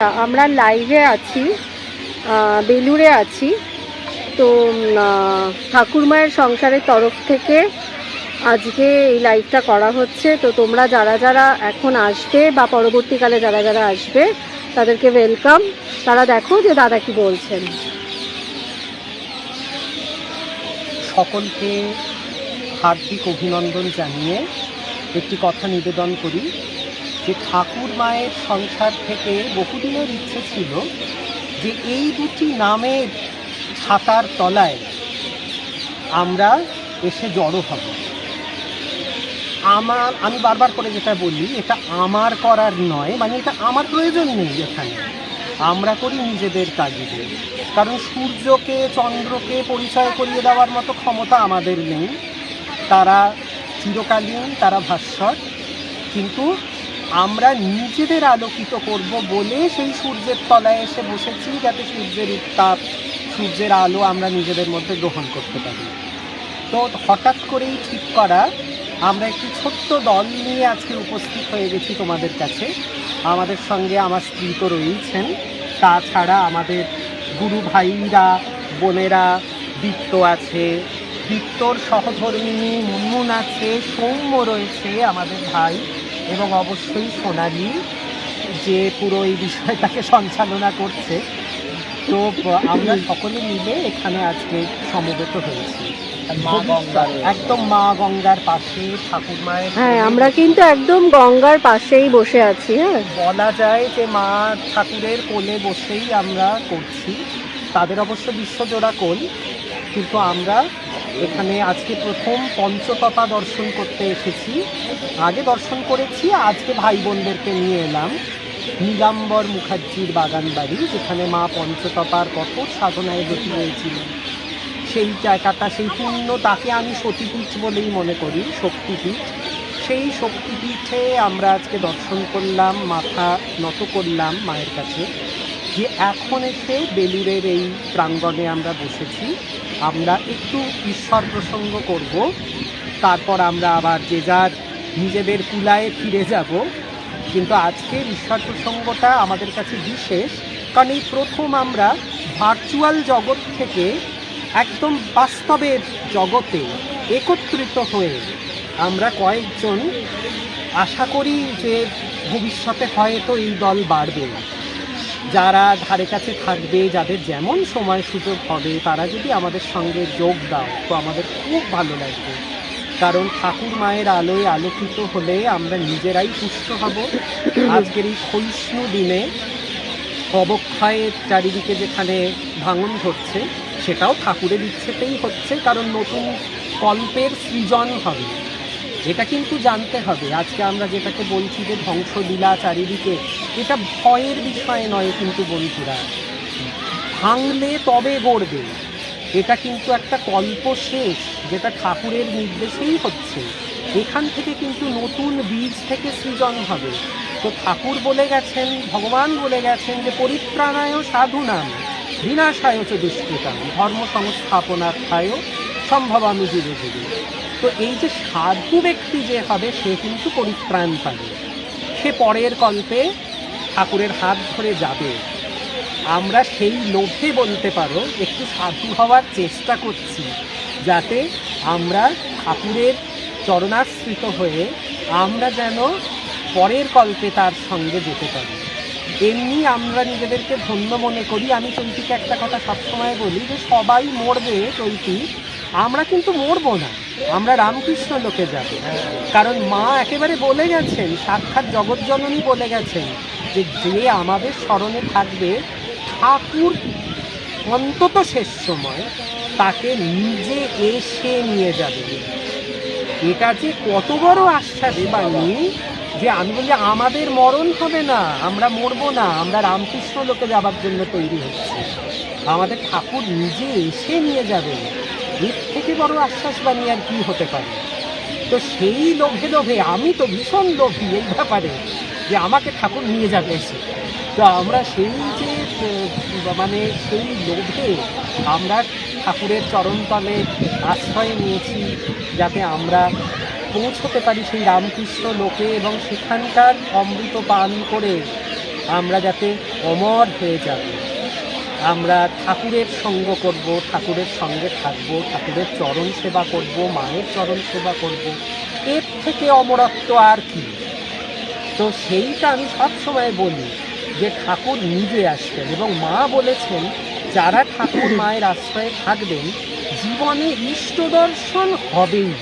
আমরা লাইভে আছি বেলুড়ে আছি। তো ঠাকুরমায়ের সংসারের তরফ থেকে আজকে এই লাইভটা করা হচ্ছে। তো তোমরা যারা যারা এখন আসবে বা পরবর্তীকালে যারা যারা আসবে, তাদেরকে ওয়েলকাম তারা দেখো যে দাদা কি বলছেন। সকলকে হার্দিক অভিনন্দন জানিয়ে একটি কথা নিবেদন করি। যে ঠাকুর মায়ের সংসার থেকে বহুদিনের ইচ্ছে ছিল যে এই দুটি নামের ছাতার তলায় আমরা এসে জড়ো হব। আমার, আমি বারবার করে যেটা বলি, এটা আমার করার নয় মানে এটা আমার প্রয়োজন নেই এখানে। আমরা করি নিজেদের কাজে। কারণ সূর্যকে, চন্দ্রকে পরিচয় করিয়ে দেওয়ার মতো ক্ষমতা আমাদের নেই। তারা চিরকালীন, তারা ভাস্বর কিন্তু আমরা নিজেদের আলোকিত করব বলে সেই সূর্যের তলায় এসে বসেছি যাতে সূর্যের উত্তাপ, সূর্যের আলো আমরা নিজেদের মধ্যে গ্রহণ করতে পারি। তো হঠাৎ করেই ঠিক করা, আমরা একটি ছোট্ট দল নিয়ে আজকে উপস্থিত হয়ে গেছি তোমাদের কাছে। আমাদের সঙ্গে আমার স্ত্রী তো রয়েছেন। তাছাড়া আমাদের গুরু ভাইরা, বোনেরা, দীপ্ত আছে। দীপ্তর সহধর্মিনী মুনমুন আছে, সৌম্য রয়েছে আমাদের ভাই। এবং অবশ্যই সোনালি যে পুরো এই বিষয়টাকে সঞ্চালনা করছে। তো আমরা সকলে মিলে এখানে আজকে সমবেত হয়েছি। মা গঙ্গার একদম মা গঙ্গার পাশে ঠাকুর মায়ের হ্যাঁ আমরা কিন্তু একদম গঙ্গার পাশেই বসে আছি হ্যাঁ। বলা যায় যে মা ঠাকুরের কোলে বসেই আমরা করছি। তাদের অবশ্য বিশ্বজোড়া কোল কিন্তু আমরা এখানে আজকে প্রথম পঞ্চতপা দর্শন করতে এসেছি। আগে দর্শন করেছি, আজকে ভাই বোনদেরকে নিয়ে এলাম। নীলাম্বর মুখার্জির বাগান বাড়ি, যেখানে মা পঞ্চতপার কঠোর সাধনায় ব্রতী হয়েছিল সেই জায়গাটা, সেই পূর্ণ তাকে আমি সতীপীঠ বলেই মনে করি, শক্তিপীঠ। সেই শক্তিপীঠে আমরা আজকে দর্শন করলাম, মাথা নত করলাম মায়ের কাছে। যে এখন এসে বেলুরের এই প্রাঙ্গণে আমরা বসেছি, আমরা একটু ঈশ্বর প্রসঙ্গ করব, তারপর আমরা আবার যে যার নিজেদের কুলায় ফিরে যাব। কিন্তু আজকের ঈশ্বর প্রসঙ্গটা আমাদের কাছে বিশেষ, কারণ এই প্রথম আমরা ভার্চুয়াল জগৎ থেকে একদম বাস্তবের জগতে একত্রিত হয়ে আমরা কয়েকজন, আশা করি যে ভবিষ্যতে হয়তো এই দল বাড়বে। যারা ধারে কাছে থাকবে, যাদের যেমন সময় সুযোগ হবে, তারা যদি আমাদের সঙ্গে যোগ দাও, তো আমাদের খুব ভালো লাগবে। কারণ ঠাকুর মায়ের আলোয় আলোকিত হলে আমরা নিজেরাই পুষ্ট হব। আজকের এই ক্ষয়িষ্ণু দিনে অবক্ষয়ের চারিদিকে যেখানে ভাঙন ঘটছে, সেটাও ঠাকুরের ইচ্ছেতেই হচ্ছে, কারণ নতুন কল্পের সৃজন হবে। এটা কিন্তু জানতে হবে। আজকে আমরা যেটাকে বলছি যে ধ্বংসলীলা চারিদিকে, এটা ভয়ের বিষয় নয় কিন্তু বন্ধুরা। ভাঙলে তবে গড়বে। এটা কিন্তু একটা কল্প শেষ, যেটা ঠাকুরের নির্দেশেই হচ্ছে। এখান থেকে কিন্তু নতুন বীজ থেকে সৃজন হবে। তো ঠাকুর বলে গেছেন, ভগবান বলে গেছেন যে পরিত্রাণায় সাধুনাম বিনাশায় চ দুষ্কৃতাম ধর্ম সংস্থাপনার্থায় সম্ভবামি যুগে যুগে তো এই যে সাধু ব্যক্তি যে হবে, সে কিন্তু পরিত্রাণ পাবে। সে পরের কল্পে ঠাকুরের হাত ধরে যাবে। আমরা সেই লোভে বলতে পারো, একটু সাধু হওয়ার চেষ্টা করছি, যাতে আমরা ঠাকুরের চরণাশ্রিত হয়ে আমরা যেন পরের কল্পে তার সঙ্গে যেতে পারি। এমনি আমরা নিজেদেরকে ধন্য মনে করি। আমি চৈতিকে একটা কথা সবসময় বলি যে, সবাই মরবে চৈতি আমরা কিন্তু মরবো না। আমরা রামকৃষ্ণ লোকে যাব। কারণ মা একেবারে বলে গেছেন, সাক্ষাৎ জগৎজননী বলে গেছেন যে যে আমাদের স্মরণে থাকবে ঠাকুর অন্তত শেষ সময়, তাকে নিজে এসে নিয়ে যাবে। এটা যে কত বড় আশ্বাস বাণী যে আমি বলি, আমাদের মরণ হবে না, আমরা মরবো না, আমরা রামকৃষ্ণ লোকে যাবার জন্য তৈরি হচ্ছে। আমাদের ঠাকুর নিজে এসে নিয়ে যাবে এর থেকে বড় আশ্বাস বাণী আর কি হতে পারে? তো সেই লোভে লোভে আমি তো ভীষণ লোভী এই ব্যাপারে, যে আমাকে ঠাকুর নিয়ে যাবে এসে। তো আমরা সেই যে মানে সেই লোভে আমরা ঠাকুরের চরণতলে আশ্রয় নিয়েছি, যাতে আমরা পৌঁছতে পারি সেই রামকৃষ্ণ লোকে এবং সেখানকার অমৃত পান করে আমরা যাতে অমর হয়ে যাব আমরা ঠাকুরের সঙ্গ করব, ঠাকুরের সঙ্গে থাকব, ঠাকুরের চরণ সেবা করব, মায়ের চরণ সেবা করব। এর থেকে অমরত্ব আর কি? তো সেইটা আমি সবসময় বলি যে ঠাকুর নিজে আসবেন এবং মা বলেছেন, যারা ঠাকুর মায়ের আশ্রয়ে থাকবেন, জীবনে ইষ্ট দর্শন হবেই।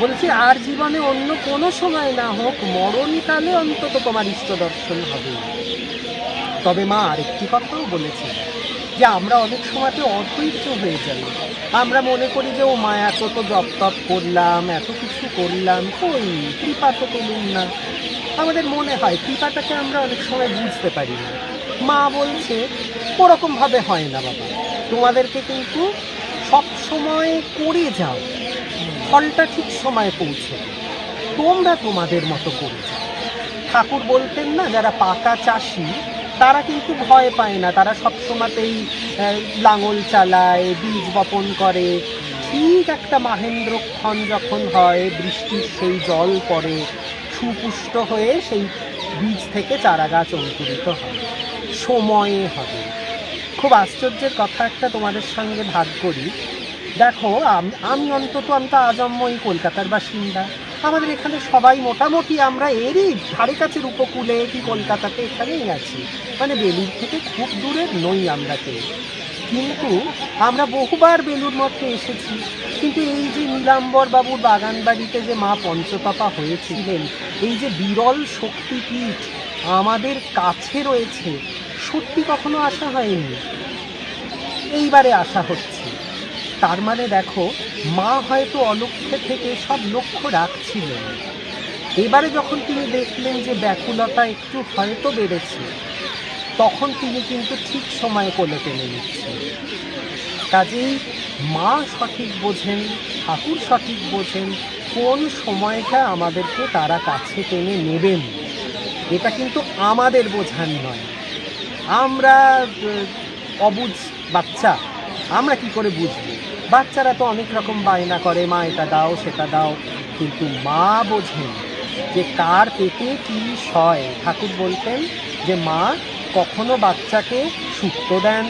বলেছে, আর জীবনে অন্য কোনো সময় না হোক, মরণকালে অন্তত তোমার ইষ্ট দর্শন হবে তবে মা আরেকটি কথাও বলেছে যে আমরা অনেক সময়তে অধৈর্য হয়ে যাই। আমরা মনে করি যে, ও মা, এত তো জপ তপ করলাম, এত কিছু করলাম, কই? কৃপা তো পেলুম না। আমাদের মনে হয় কৃপাটাকে আমরা অনেক সময় বুঝতে পারি না। মা বলছে, ওরকমভাবে হয় না বাবা। তোমাদেরকে কিন্তু সব সময় করে যাও। ফলটা ঠিক সময়ে পৌঁছে তোমরা তোমাদের মতো করে যাও। ঠাকুর বলতেন না, যারা পাকা চাষি তারা কিন্তু ভয় পায় না। তারা সবসময়তেই লাঙল চালায়, বীজ বপন করে। ঠিক একটা মাহেন্দ্রক্ষণ যখন হয়, বৃষ্টির সেই জল পড়ে, সুপুষ্ট হয়ে সেই বীজ থেকে চারা গাছ অঙ্কুরিত হয়। সময়ে হবে। খুব আশ্চর্যের কথা একটা তোমাদের সঙ্গে ভাগ করি। দেখো, আমি অন্তত আমি তো আজন্ম এই কলকাতার বাসিন্দা। আমাদের এখানে সবাই মোটামুটি আমরা এরই ধারে কাছের উপকূলে কি কলকাতাতে এখানেই আছি। মানে বেলুর থেকে খুব দূরে নই আমরা কেউ। কিন্তু আমরা বহুবার বেলুর মঠে এসেছি। কিন্তু এই যে নীলাম্বর বাবুর বাগান বাড়িতে যে মা পঞ্চপাপা হয়েছিলেন, এই যে বিরল শক্তিপীঠ আমাদের কাছে রয়েছে, সত্যি কখনো আসা হয়নি? এইবারে আসা হচ্ছে। তার মানে দেখো, মা হয়তো অলক্ষ্যে থেকে সব লক্ষ্য রাখছিলেন। এবারে যখন তিনি দেখলেন যে ব্যাকুলতা একটু হয়তো বেড়েছে, তখন তিনি কিন্তু ঠিক সময়ে কোলে টেনে নিচ্ছেন। কাজেই মা সঠিক বোঝেন, ঠাকুর সঠিক বোঝেন, কোন সময়টা আমাদেরকে তারা কাছে টেনে নেবেন, এটা কিন্তু আমাদের বোঝার নয়। আমরা অবুঝ বাচ্চা, আমরা কি করে বুঝব? বাচ্চারা তো অনেক রকম বায়না করে, মা, এটা দাও, সেটা দাও। কিন্তু মা বোঝেন যে কার পেটে কি সয়। ঠাকুর বলতেন যে, মা, কখনো বাচ্চাকে শুক্তো দেন,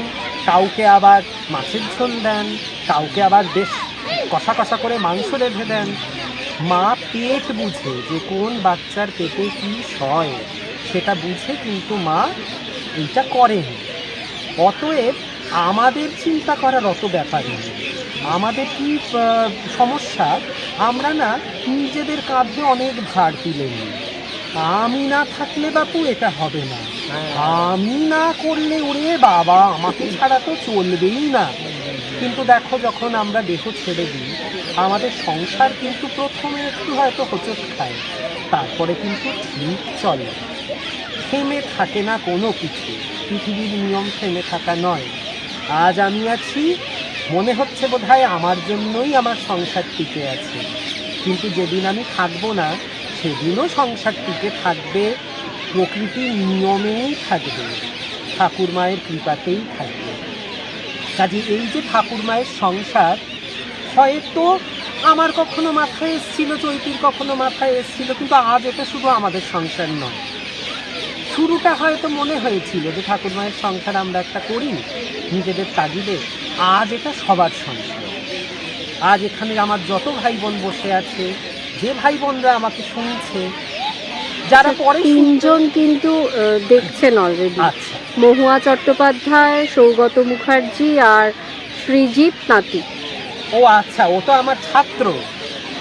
কাউকে আবার মাছের ঝোল দেন, কাউকে আবার বেশ কষা কষা করে মাংস রেঁধে দেন। মা পেট বুঝে যে, কোন বাচ্চার পেটে কি সয়, সেটা বুঝে কিন্তু মা এইটা করেন। অতএব আমাদের চিন্তা করার অত ব্যাপার নেই। আমাদের কি সমস্যা? আমরা না নিজেদের কাঁধে অনেক ভার তুলে নিই। আমি না থাকলে বাপু এটা হবে না। আমি না করলে ওরে বাবা আমাকে ছাড়া তো চলবেই না। কিন্তু দেখো যখন আমরা দেহ ছেড়ে দিই আমাদের সংসার কিন্তু প্রথমে একটু হয়তো হোঁচট খায়। তারপরে কিন্তু ঠিক চলে। থেমে থাকে না কোনো কিছু। পৃথিবীর নিয়ম থেমে থাকা নয়। আজ আমি আছি। মনে হচ্ছে বোধহয় আমার জন্যই আমার সংসার টিকে আছে। কিন্তু যেদিন আমি থাকব না, সেদিনও সংসার টিকে থাকবে। প্রকৃতির নিয়মেই থাকবে। ঠাকুর মায়ের কৃপাতেই থাকবে। কাজে এই যে ঠাকুর মায়ের সংসার, হয়তো আমার কখনো মাথায় এসেছিল, চৈতির কখনো মাথায় এসেছিল, কিন্তু আজ এটা শুধু আমাদের সংসার নয়। শুরুটা হয়তো মনে হয়েছিল যে ঠাকুর মায়ের সংসার আমরা একটা করি নিজেদের তাগিদে। আজ এটা সবার সংসার। আজ এখানে আমার যত ভাই বোন বসে আছে যে ভাই বোনরা আমাকে শুনছে যারা পরে তিনজন কিন্তু দেখছেন অলরেডি আচ্ছা। মহুয়া চট্টোপাধ্যায় সৌগত মুখার্জি আর সৃজিত নাতি। ও আচ্ছা ও তো আমার ছাত্র।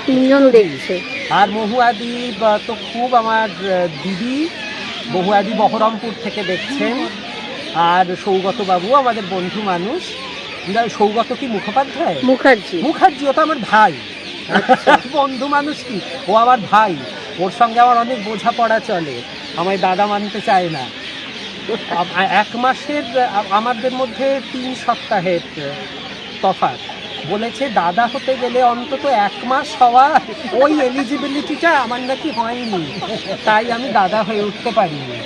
তিনজন দেখছে। আর মহুয়াদি তো খুব আমার দিদি। মহুয়াদি বহরমপুর থেকে দেখছেন। আর সৌগত বাবু আমাদের বন্ধু মানুষ। সৌগত কি মুখোপাধ্যায়? মুখার্জি। মুখার্জি ও তো আমার ভাই। বন্ধু মানুষ কি? ও আমার ভাই। ওর সঙ্গে আমার অনেক বোঝাপড়া চলে। আমায় দাদা মানতে চায় না। এক মাসের আমাদের মধ্যে তিন সপ্তাহের তফাৎ। বলেছে, দাদা হতে গেলে অন্তত এক মাস হওয়া ওই এলিজিবিলিটিটা আমার নাকি হয়নি। তাই আমি দাদা হয়ে উঠতে পারিনি।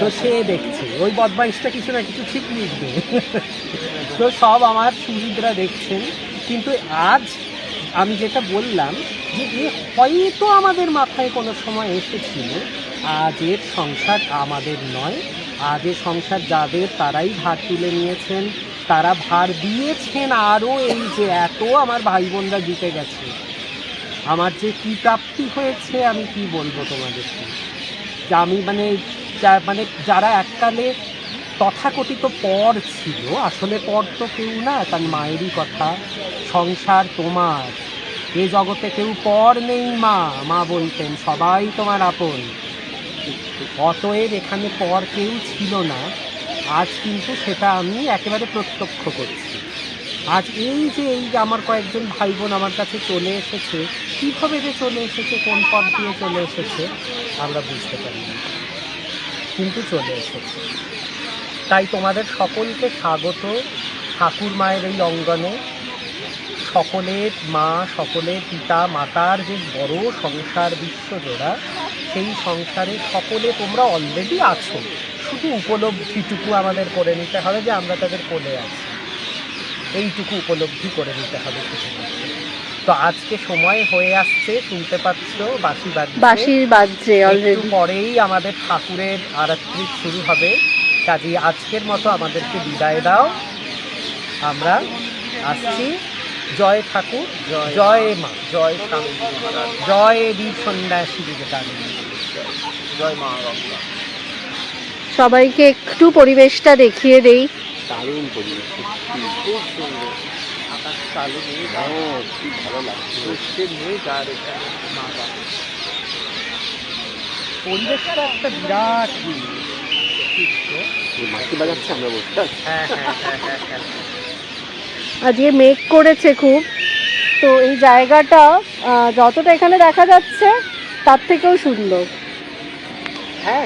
তো সে দেখছে, ওই বদমাইশটা কিছু না কিছু ঠিক লিখবে। তো সব আমার সুবিধরা দেখছেন। কিন্তু আজ আমি যেটা বললাম যে, এ হয়তো আমাদের মাথায় কোনো সময় এসেছিল আজের সংসার আমাদের নয়। আজের সংসার যাদের, তারাই ভার তুলে নিয়েছেন। তারা ভার দিয়েছেন আরও এই যে এত আমার ভাই বোনরা জিতে গেছে। আমার যে কী প্রাপ্তি হয়েছে আমি কি বলব তোমাদেরকে যে আমি মানে মানে যারা এককালে তথাকথিত পর ছিল, আসলে পর তো কেউ না, তার মায়েরই কথা। সংসার তোমার, এ জগতে কেউ পর নেই মা মা বলতেন, সবাই তোমার আপন। অতএব এখানে পর কেউ ছিল না। আজ কিন্তু সেটা আমি একেবারে প্রত্যক্ষ করছি। আজ এই যে এই আমার কয়েকজন ভাই বোন আমার কাছে চলে এসেছে, কীভাবে যে চলে এসেছে, কোন পথ দিয়ে চলে এসেছে, আমরা বুঝতে পারি না। কিন্তু চলে এসেছে। তাই তোমাদের সকলকে স্বাগত ঠাকুর মায়ের এই অঙ্গনে। সকলের মা, সকলের পিতা, মাতার যে বড় সংসার বিশ্বজোড়া সেই সংসারে সকলে তোমরা অলরেডি আছো। শুধু উপলব্ধিটুকু আমাদের করে নিতে হবে যে আমরা তাদের কোলে আছি। এইটুকু উপলব্ধি করে নিতে হবে শুধুমাত্র তো আজকে সময় হয়ে আসছে শুনতে পাচ্ছ বাসি বাজছে। বাঁশির বাজছে অলরেডি পরেই আমাদের ঠাকুরের আরাত্রি শুরু হবে। কাজে আজকের মতো আমাদেরকে বিদায় দাও। আমরা আসছি। জয় ঠাকুর জয় মা জয় স্বামী। মহারাজ জয় বীর সন্ন্যাসী বিবেকানন্দ। জয় মা সবাইকে একটু পরিবেশটা দেখিয়ে দেই। দারুণ পরিবেশ সত্যি। খুব সুন্দর আকাশ কালো মেঘ হ্যাঁ খুব ভালো লাগছে মেঘ আর এখানে পরিবেশটা একটা বিরাট মাটি বাজাচ্ছে আমরা বসতে হ্যাঁ হ্যাঁ হ্যাঁ হ্যাঁ হ্যাঁ। আজকে মেঘ করেছে খুব। তো এই জায়গাটা যতটা এখানে দেখা যাচ্ছে তার থেকেও সুন্দর। হ্যাঁ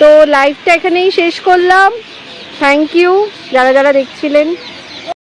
তো লাইভটা এখানেই শেষ করলাম। থ্যাংক ইউ যারা যারা দেখছিলেন